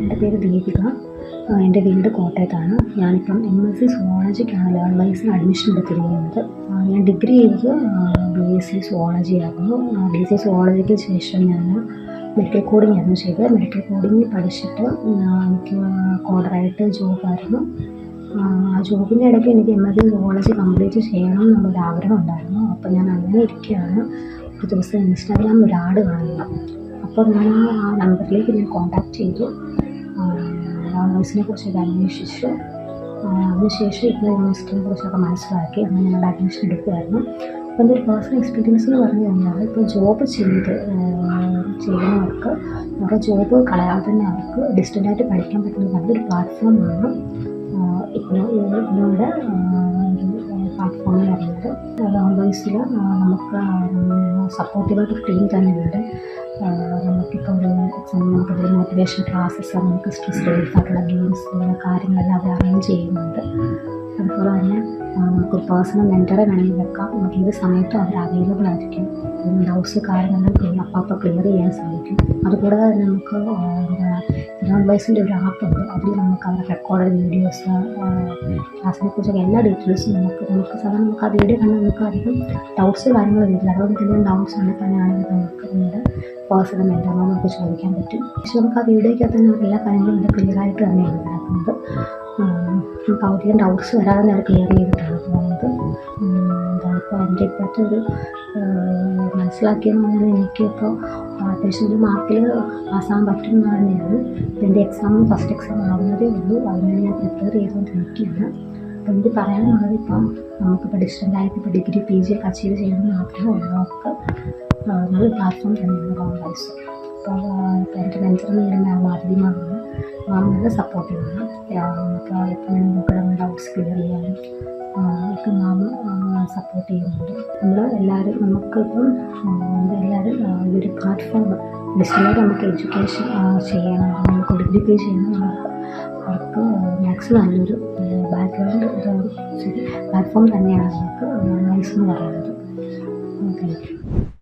എന്റെ പേര് ദീപിക. എന്റെ വീട് കോട്ടയത്താണ്. ഞാനിപ്പം എം എസ് സി സുവോളജിക്കാണ് ലെവൽ വൈസിന് അഡ്മിഷൻ എടുത്തിരിക്കുന്നത്. ഞാൻ ഡിഗ്രി ചെയ്തത് ബി എസ് സി സുവോളജി ആയിരുന്നു. ബി എസ് സി സുവോളജിക്ക് ശേഷം ഞാൻ മെഡിക്കൽ കോഡിംഗ് ആയിരുന്നു ചെയ്തത്. മെഡിക്കൽ കോഡിംഗ് പഠിച്ചിട്ട് എനിക്ക് കോഡറായിട്ട് ജോബായിരുന്നു ആ ജോബിന്റെ ഇടയ്ക്ക് എനിക്ക് M S C zoology complete ചെയ്യണം എന്നുള്ളൊരു ആഗ്രഹം ഉണ്ടായിരുന്നു. അപ്പോൾ ഞാൻ അങ്ങനെ ഇരിക്കുകയാണ്. ഒരു ദിവസം ഇൻസ്റ്റാഗ്രാമിൽ ഒരു ആഡ് കാണുന്നു. അപ്പോൾ ഞാൻ ആ നമ്പറിലേക്ക് ഞാൻ കോൺടാക്ട് ചെയ്തു. യൂണിവേഴ്സിനെ കുറിച്ചൊക്കെ അന്വേഷിച്ചു. അതിനുശേഷം ഇപ്പോൾ യൂണിവേഴ്സിറ്റിനെ കുറിച്ചൊക്കെ മനസ്സിലാക്കി അങ്ങനെ ഞങ്ങളുടെ അഡ്മിഷൻ എടുക്കുമായിരുന്നു അപ്പോൾ എന്റെ ഒരു പേഴ്സണൽ എക്സ്പീരിയൻസ് എന്ന് പറഞ്ഞു കഴിഞ്ഞാൽ ഇപ്പോൾ ജോബ് ചെയ്ത് ചെയ്യുന്നവർക്ക് അവരുടെ ജോബ് കളയാതെ തന്നെ അവർക്ക് ഡിസ്റ്റന്റായിട്ട് പഠിക്കാൻ പറ്റുന്ന നല്ലൊരു പ്ലാറ്റ്ഫോമാണ് ഇഗ്നോ ഇഗ്നോയുടെ പ്ലാറ്റ്ഫോമിൽ പറയുന്നത് ഓൺലൈൻസിൽ നമുക്ക് സപ്പോർട്ടീവായിട്ടൊരു ടീം തന്നെയുണ്ട്. എക്സാം നമുക്കൊരു മോട്ടിവേഷൻ ക്ലാസ്സസ് നമുക്ക് സ്ട്രെസ് റിലീഫ് ആയിട്ടുള്ള ഗെയിംസ് അങ്ങനെ കാര്യങ്ങളെല്ലാം അവർ അറേഞ്ച് ചെയ്യുന്നുണ്ട്. അതുപോലെ തന്നെ നമുക്ക് പേഴ്സണൽ മെന്ററെ വേണമെങ്കിൽ വെക്കാം. നമുക്ക് ഏത് സമയത്തും അവർ അവൈലബിൾ ആയിരിക്കും. ഡൗട്ട്സ് കാര്യങ്ങളെല്ലാം അപ്പം ക്ലിയർ ചെയ്യാൻ സാധിക്കും. അതുകൂടാതെ തന്നെ നമുക്ക് ഗ്രൗണ്ട് വൈസിന്റെ ഒരു ആപ്പ് ഉണ്ട്. അതിൽ നമുക്ക് അവരുടെ റെക്കോർഡ് വീഡിയോസ് ക്ലാസ്സിനെ കുറിച്ചൊക്കെ എല്ലാ ഡീറ്റെയിൽസും നമുക്ക് നമുക്ക് സാധാരണ നമുക്ക് ആ വീഡിയോ കണ്ടാൽ നമുക്ക് അധികം ഡൗട്ട്സ് കാര്യങ്ങൾ വരില്ല അതുകൊണ്ട് എന്തെങ്കിലും ഡൗട്ട്സ് ഉണ്ടെങ്കിൽ തന്നെയാണെങ്കിൽ നമുക്ക് നമ്മുടെ പേഴ്സണൽ എന്താണോ നമുക്ക് ചോദിക്കാൻ പറ്റും. പക്ഷെ നമുക്ക് ആ വീഡിയോയ്ക്കകത്ത് തന്നെ എല്ലാ കാര്യങ്ങളും വളരെ ക്ലിയറായിട്ട് തന്നെയാണ് നടക്കുന്നത് നമുക്ക് അധികം ഡൗട്ട്സ് വരാതെ തന്നെ അത് ക്ലിയർ ചെയ്തിട്ടാണ് പോകുന്നത്. എന്താ ഇപ്പോൾ എന്റെ ഇപ്പോഴത്തെ ഒരു മനസ്സിലാക്കിയെന്ന് പറഞ്ഞാൽ എനിക്കിപ്പോൾ അത്യാവശ്യം ഒരു മാർക്കിൽ പാസ്സാകാൻ പറ്റുന്ന തന്നെയാണ്. ഇപ്പം എന്റെ എക്സാം ഫസ്റ്റ് എക്സാം ആവുന്നതേ ഉള്ളൂ. അതിനുവേണ്ടി ഞാൻ പ്രിപ്പയർ ചെയ്തുകൊണ്ടിരിക്കുകയാണ്. അപ്പോൾ എനിക്ക് പറയാനുള്ളത് ഇപ്പം നമുക്കിപ്പോൾ ഡിസ്റ്റന്റായിട്ട് ഇപ്പോൾ ഡിഗ്രി പി ജി ഒക്കെ അച്ചീവ് ചെയ്യണമെന്ന് ആഗ്രഹമുള്ളവർക്ക് നല്ല പ്ലാറ്റ്ഫോം തന്നെയാണ് കോൺഗ്രസ് അപ്പോൾ എന്റെ മെന്റർ നേടുന്ന മാധ്യമമാണ് മാം നല്ല സപ്പോർട്ടീവാണ് അപ്പോൾ എപ്പോൾ നമുക്ക് നമ്മുടെ ഡൗട്ട്സ് ക്ലിയർ ചെയ്യാനും ഒക്കെ മാം സപ്പോർട്ട് ചെയ്യുന്നുണ്ട്. നമ്മൾ എല്ലാവരും നമുക്കിപ്പം എല്ലാവരും ഈ ഒരു പ്ലാറ്റ്ഫോം ഡിസ്റ്റന്റായിട്ട് നമുക്ക് എഡ്യൂക്കേഷൻ ചെയ്യണം നമുക്ക് ഡിഗ്രി പേ ചെയ്യണം. അവർക്ക് മാക്സിമം നല്ലൊരു ബാക്ക്ഗ്രൗണ്ട് പ്ലാറ്റ്ഫോം തന്നെയാണ് നമുക്ക് എന്ന് പറയുന്നത്. യു